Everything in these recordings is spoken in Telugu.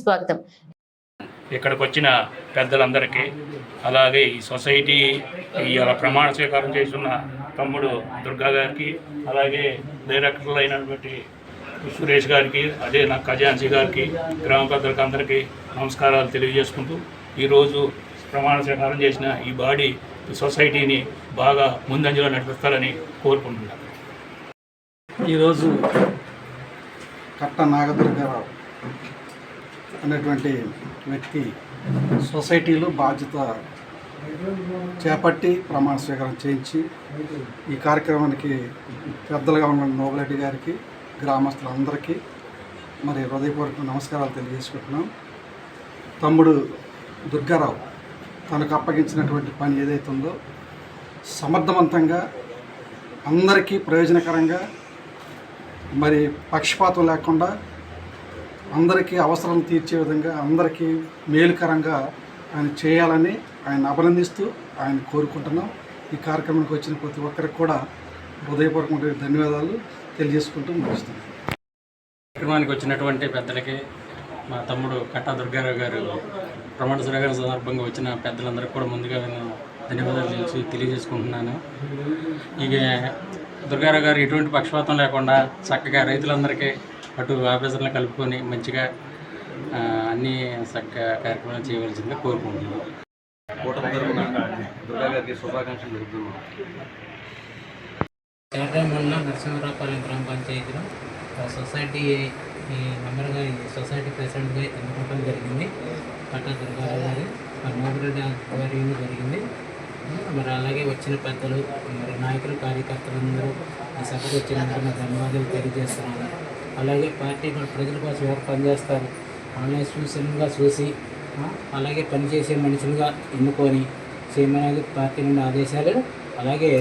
స్వాగతం. ఇక్కడికి వచ్చిన పెద్దలందరికీ అలాగే ఈ సొసైటీ ఇలా ప్రమాణ స్వీకారం చేస్తున్న తమ్ముడు దుర్గా గారికి అలాగే డైరెక్టర్లు అయినటువంటి సురేష్ గారికి అదే నా ఖజాన్సీ గారికి గ్రామ పెద్దలకు అందరికీ నమస్కారాలు తెలియజేసుకుంటూ ఈరోజు ప్రమాణ స్వీకారం చేసిన ఈ బాడీ ఈ సొసైటీని బాగా ముందంజలో నడిపిస్తారని కోరుకుంటున్నాను. ఈరోజు కట్ట నాగదుర్గారావు అనేటువంటి వ్యక్తి సొసైటీలో బాధ్యత చేపట్టి ప్రమాణ స్వీకారం చేయించి ఈ కార్యక్రమానికి పెద్దలుగా ఉన్న నోబిరెడ్డి గారికి గ్రామస్తులందరికీ మరి హృదయపూర్వక నమస్కారాలు తెలియజేసుకుంటున్నాం. తమ్ముడు దుర్గారావు తనకు అప్పగించినటువంటి పని ఏదైతే ఉందో సమర్థవంతంగా అందరికీ ప్రయోజనకరంగా మరి పక్షపాతం లేకుండా అందరికీ అవసరం తీర్చే విధంగా అందరికీ మేలుకరంగా ఆయన చేయాలని ఆయన అభినందిస్తూ ఆయన కోరుకుంటున్నాం. ఈ కార్యక్రమానికి వచ్చిన ప్రతి ఒక్కరికి కూడా హృదయపూర్వకమైన ధన్యవాదాలు తెలియజేసుకుంటూ ముగిస్తున్నాం. కార్యక్రమానికి వచ్చినటువంటి పెద్దలకి మా తమ్ముడు కట్టా దుర్గారావు గారు ప్రమాణ సురగారి సందర్భంగా వచ్చిన పెద్దలందరికీ కూడా ముందుగా నేను ధన్యవాదాలు తెలిసి తెలియజేసుకుంటున్నాను. ఇక దుర్గారావు గారు ఎటువంటి పక్షపాతం లేకుండా చక్కగా రైతులందరికీ అటు ఆఫీసర్లను కలుపుకొని మంచిగా అన్ని చక్కగా కార్యక్రమాలు చేయవలసిందిగా కోరుకుంటున్నాను. కూటమి తరఫున దుర్గా గారికి శుభాకాంక్షలు మండలం నరసింహరావుపాలెం గ్రామ పంచాయతీలో ఆ సొసైటీ ఈ మెంబర్గా ఈ సొసైటీ ప్రెసిడెంట్గా ఎన్నుకోవడం జరిగింది. పట్టా దుర్గారావు గారు మరి నోబిరెడ్డి ఆధ్వర్యంలో జరిగింది. మరి అలాగే వచ్చిన పెద్దలు మరి నాయకులు కార్యకర్తలందరూ ఈ సభకు వచ్చినందుకు నా ధన్యవాదాలు తెలియజేస్తున్నాను. అలాగే పార్టీ ప్రజల కోసం ఎవరు పనిచేస్తారు? ఆన్లైన్ సూచనగా చూసి అలాగే పనిచేసే మనుషులుగా ఎన్నుకొని చేయమనేది పార్టీ నుండి ఆదేశాలు అలాగే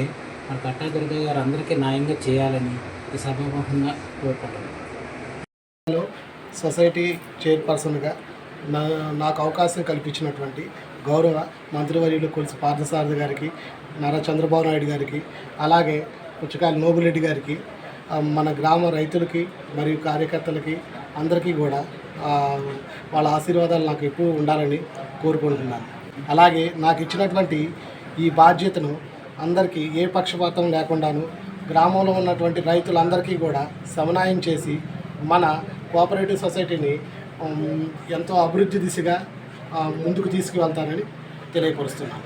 మన కట్టా దుర్గా గారు అందరికీ న్యాయంగా చేయాలని ఈ సభాముఖంగా కోరుకుంటున్నాను సొసైటీ చైర్పర్సన్గా నా నాకు అవకాశం కల్పించినటువంటి గౌరవ మంత్రివర్యులు కొలిసి పార్థసారథి గారికి నారా చంద్రబాబు నాయుడు గారికి అలాగే పుచ్చకాయల నోగులెడ్డి గారికి మన గ్రామ రైతులకి మరియు కార్యకర్తలకి అందరికీ కూడా వాళ్ళ ఆశీర్వాదాలు నాకు ఎప్పుడూ ఉండాలని కోరుకుంటున్నాను. అలాగే నాకు ఇచ్చినటువంటి ఈ బాధ్యతను అందరికీ ఏ పక్షపాతం లేకుండాను గ్రామంలో ఉన్నటువంటి రైతులందరికీ కూడా సమన్వయం చేసి మన కోఆపరేటివ్ సొసైటీని ఎంతో అభివృద్ధి దిశగా ముందుకు తీసుకువెళ్తానని తెలియపరుస్తున్నాను.